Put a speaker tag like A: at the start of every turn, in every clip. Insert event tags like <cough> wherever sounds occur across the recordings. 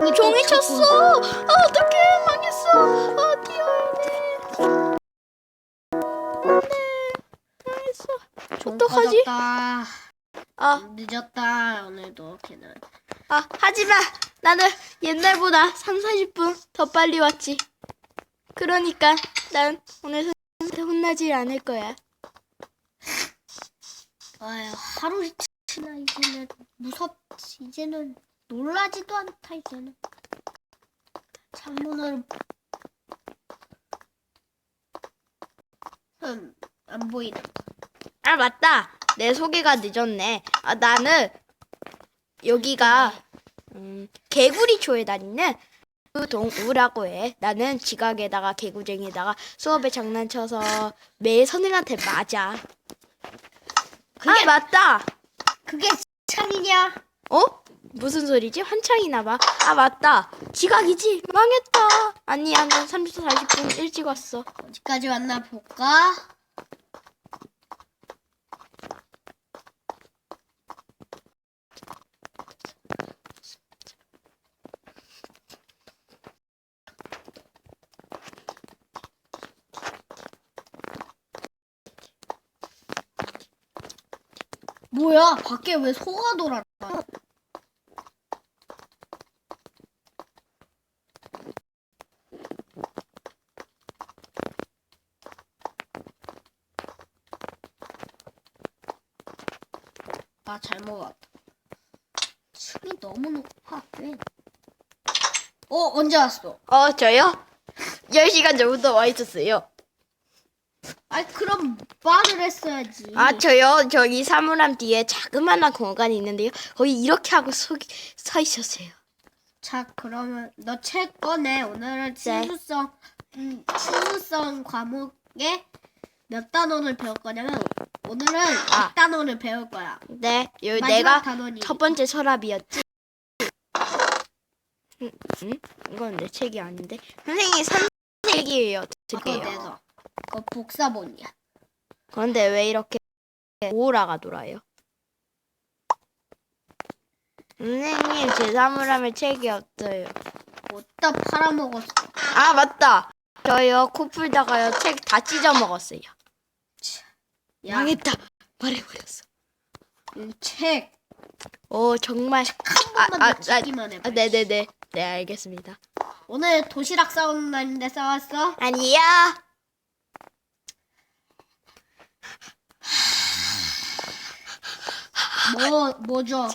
A: 종이 쳤어. 아, 어떡해. 망했어. 아, 뛰어야 돼. 네. 망했어. 어떡하지?
B: 다
A: 아,
B: 늦었다 오늘도 걔는.
A: 아, 하지 마. 나는 옛날보다 3, 40분 더 빨리 왔지. 그러니까 난 오늘 선생님한테 혼나지 않을 거야.
B: 아유 하루 이틀이나 이제는 무섭지 이제는 놀라지도 않다 이제는. 창문을 음, 안 보이네.
A: 아, 맞다. 내 소개가 늦었네. 아, 나는 여기가 음, 개구리초에 다니는 그 동우라고 해. 나는 지각에다가 개구쟁이에다가 수업에 장난쳐서 매일 선생한테 맞아.
B: 그게-
A: 아, 맞다.
B: 그게 창이냐?
A: 어? 무슨 소리지? 환창이나 봐. 아, 맞다. 지각이지? 망했다. 아니 야, 난 30분, 40분 일찍 왔어.
B: 어디까지 왔나 볼까? 뭐야? 밖에 왜 소가 돌아 아, 잘 먹었다. 층이 너무 높아. 왜? 어, 언제 왔어?
A: 어, 저요? <laughs> 10시간 전부터 와 있었어요.
B: 아이, 그럼 말을 했어야지.
A: 아, 저요? 저기 사물함 뒤에 자그마한 공간이 있는데요. 거기 이렇게 하고 서, 서 있었어요.
B: 자, 그러면 너 책 꺼내. 오늘은 친수성, 음, 친수성 과목에 몇 단원을 배울 거냐면 오늘은
A: 아.
B: 100단원을 배울 거야.
A: 네, 요
B: 마지막
A: 내가
B: 단원이
A: 첫 번째 서랍이었지. 응? 응? 이건 내 책이 아닌데. 선생님 선책이에요.
B: 그거
A: 드게요.
B: 내서 그거 복사본이야.
A: 그런데 왜 이렇게 오라가 돌아요? 선생님 제 사물함에 책이 없어요.
B: 어디다 팔아먹었어.
A: 아 맞다. 저요 코 풀다가요 책 다 찢어 먹었어요.
B: 야,
A: 망했다. 말해버렸어.
B: 이 책.
A: 오 정말.
B: 한 번만 더 찍기만 해봐.
A: 아, 네네네. 네 알겠습니다.
B: 오늘 도시락 싸우는 날인데 싸웠어?
A: 아니야.
B: 뭐, 뭐 줘?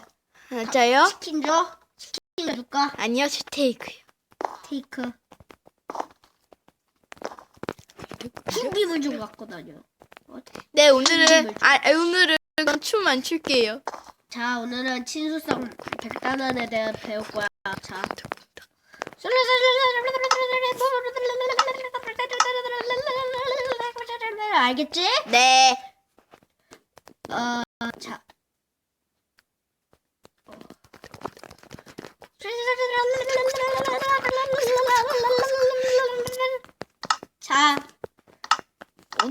A: 아, 저요?
B: 치킨 줘? 치킨 줄까?
A: 아니요 스테이크요.
B: 테이크. 흰김을 좀 갖고 다녀. 어?
A: 네 오늘은
B: 흰김을
A: 아 오늘은 춤 안 출게요.
B: 자, 오늘은 친수성 100단원에 대해 배울 거야. 자. 알겠지?
A: 네.
B: 어, 자. 자,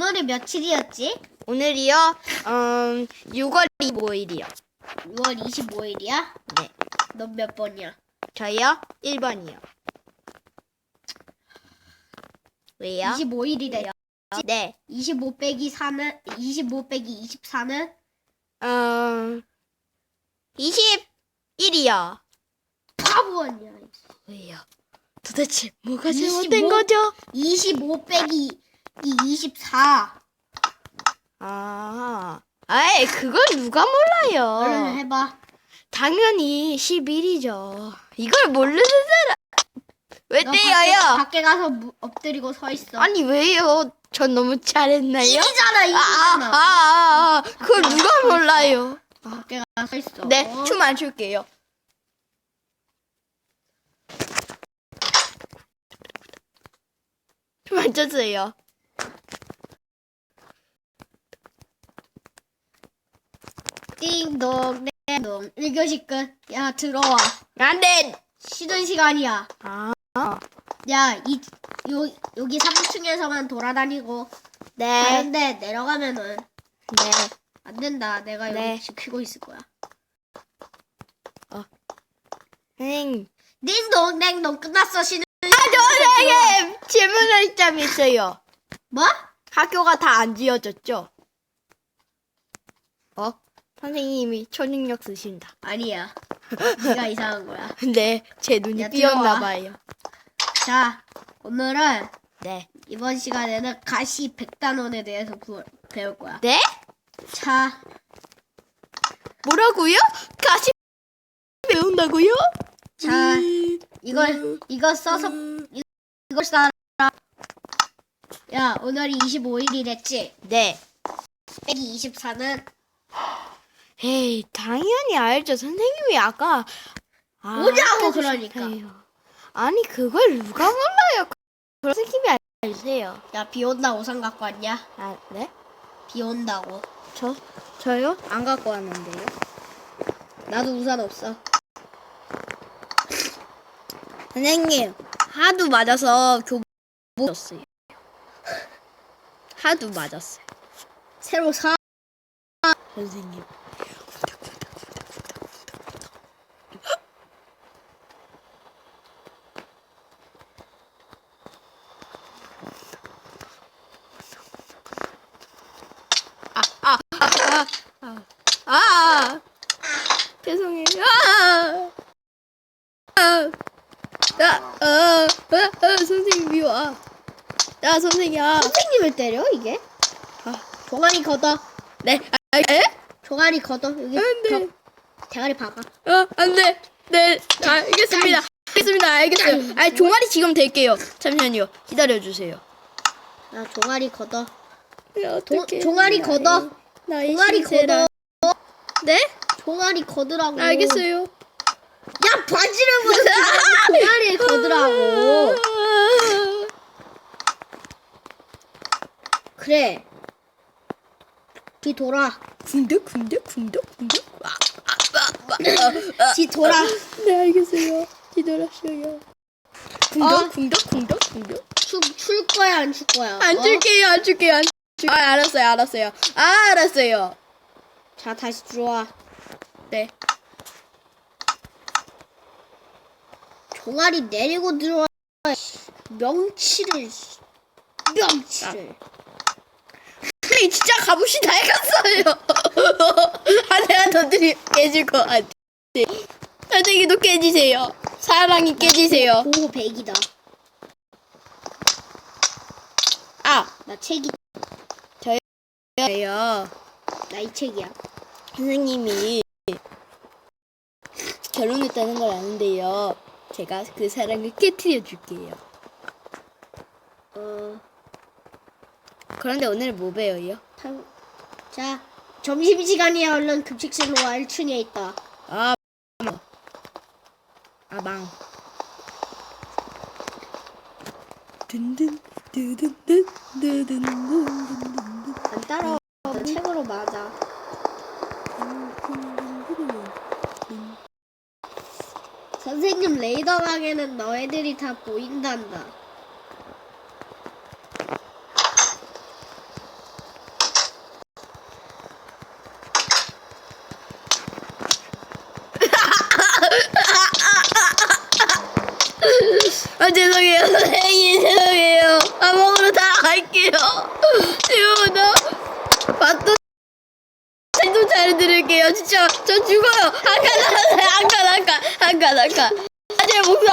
B: 오늘이 며칠이었지?
A: 오늘이요. 음 6월 25일이요.
B: 6월 25일이야?
A: 네.
B: 너몇 번이야?
A: 저요? 1번이요. 왜요?
B: 25일이래요.
A: 네.
B: 25 빼기 4는 25 빼기 24는
A: 음 21이요.
B: 바보 아니야.
A: 왜요? 도대체 뭐가
B: 25?
A: 잘못된 거죠?
B: 25 빼기 이 24.
A: 아, 아이 그걸 누가 몰라요?
B: 해봐.
A: 당연히 11이죠. 이걸 모르는 사람
B: 왜너
A: 때려요?
B: 밖에, 밖에 가서 무, 엎드리고 서 있어.
A: 아니 왜요? 전 너무 잘했나요?
B: 이기잖아,
A: 아, 아,
B: 이기잖아.
A: 아, 아, 아, 그걸 누가 몰라요?
B: 밖에 가서 서 있어.
A: 네, 춤 안 출게요. 춤 안 췄어요.
B: 띵동 띵동 1교시 끝. 야 들어와.
A: 안 돼!
B: 쉬는 시간이야.
A: 아,
B: 야, 이, 요, 여기 3층에서만 돌아다니고,
A: 네,
B: 다른데 내려가면은
A: 네.
B: 안 된다. 내가 여기
A: 네.
B: 지키고 있을 거야.
A: 선생님,
B: 딩동댕동 끝났어 쉬는
A: 선생님 질문할 점이 있어요.
B: 뭐?
A: 학교가 다 안 지어졌죠? 어? 선생님이 초능력 쓰신다.
B: 아니야 네가 <laughs> 이상한 거야
A: 근데 제 눈이
B: 야,
A: 삐었나
B: 들어와.
A: 봐요.
B: 자 오늘은
A: 네.
B: 이번 시간에는 가시 백단원에 대해서 부- 배울 거야
A: 네?
B: 자
A: 뭐라고요? 가시 배운다고요?
B: 자,
A: 음,
B: 이걸
A: 음,
B: 이거 써서
A: 음.
B: 이걸 써라 야 오늘이 25일이랬지
A: 네.
B: 빼기 24는
A: 에이, 당연히 알죠. 선생님이 아까 아, 아까
B: 그러니까.
A: 주셨어요. 아니 그걸 누가 몰라요? 그 선생님이 알세요.
B: 야 비 온다고 상 갖고 왔냐?
A: 아, 네?
B: 비 온다고
A: 저 저요? 안 갖고 왔는데요.
B: 나도 우산 없어 <laughs>
A: 선생님 하도 맞아서 교복었어요. <laughs> 하도 맞았어요.
B: 새로 사
A: 선생님. 아, 아, 아, 아, 아, 아, 죄송해요. 아, 아, 아, 아, 아, 아, 선생님 미워. 아, 아, 선생님, 아,
B: 선생님을 때려 이게?
A: 아,
B: 종아리 걷어
A: 네, 아, 에?
B: 종아리 걷어 여기
A: 안 돼.
B: 벽 대가리 박아
A: 어, 안 돼. 네, 알겠습니다. 알겠습니다. 알겠어요. 아, 종아리 지금 될게요. 잠시만요. 기다려 주세요.
B: 야 종아리 걷어
A: 네,
B: 도-. 종아리 걷어.
A: 나이
B: 종아리. 걷어
A: 네?
B: 종아리 걷으라고
A: 알겠어요.
B: 야 바지를 벗어 종아리 걷으라고 그래 뒤 돌아
A: 궁덕 궁덕 궁덕 궁덕. 아, 아, 아, 아, 아.
B: 뒤 돌아
A: 네, 알겠어요. 궁덕
B: 어.
A: 궁덕 궁덕 궁덕.
B: 출, 출 거야 안 출 거야
A: 안
B: 어?
A: 줄게요. 안 줄게요. 안 줄. 아, 알았어요. 알았어요. 아, 알았어요.
B: 자 다시 들어와
A: 네.
B: 종아리 내리고 들어와 명치를 명치를
A: 선생님 진짜 값없이 낡았어요. <laughs> 더 드리 깨질 것 같아. 선생님도 깨지세요. 사랑이 깨지세요.
B: 보호 100이다
A: 아,
B: 나 책이
A: 저요.
B: 나 이 책이야
A: 선생님이 결혼했다는 걸 아는데요. 제가 그 사랑을 깨뜨려 줄게요.
B: 어
A: 그런데 오늘 뭐 배워요?
B: 탕... 자 점심시간이야. 얼른 급식실로 와. 1층에 있다.
A: 아, 뭐. 아, 망. 든든, 드든, 든, 드든, 든,
B: 안 따라와. 책으로 맞아. 선생님 레이더 방에는 너희들이 다 보인단다
A: 아 죄송해요. <laughs> 선생님 죄송해요. 아 먹으러 다 갈게요. <laughs> 지금부터 맛도 잘도 잘해드릴게요. 진짜 저 죽어요. 한칸 한칸 한칸 한칸 한칸. 아제 목표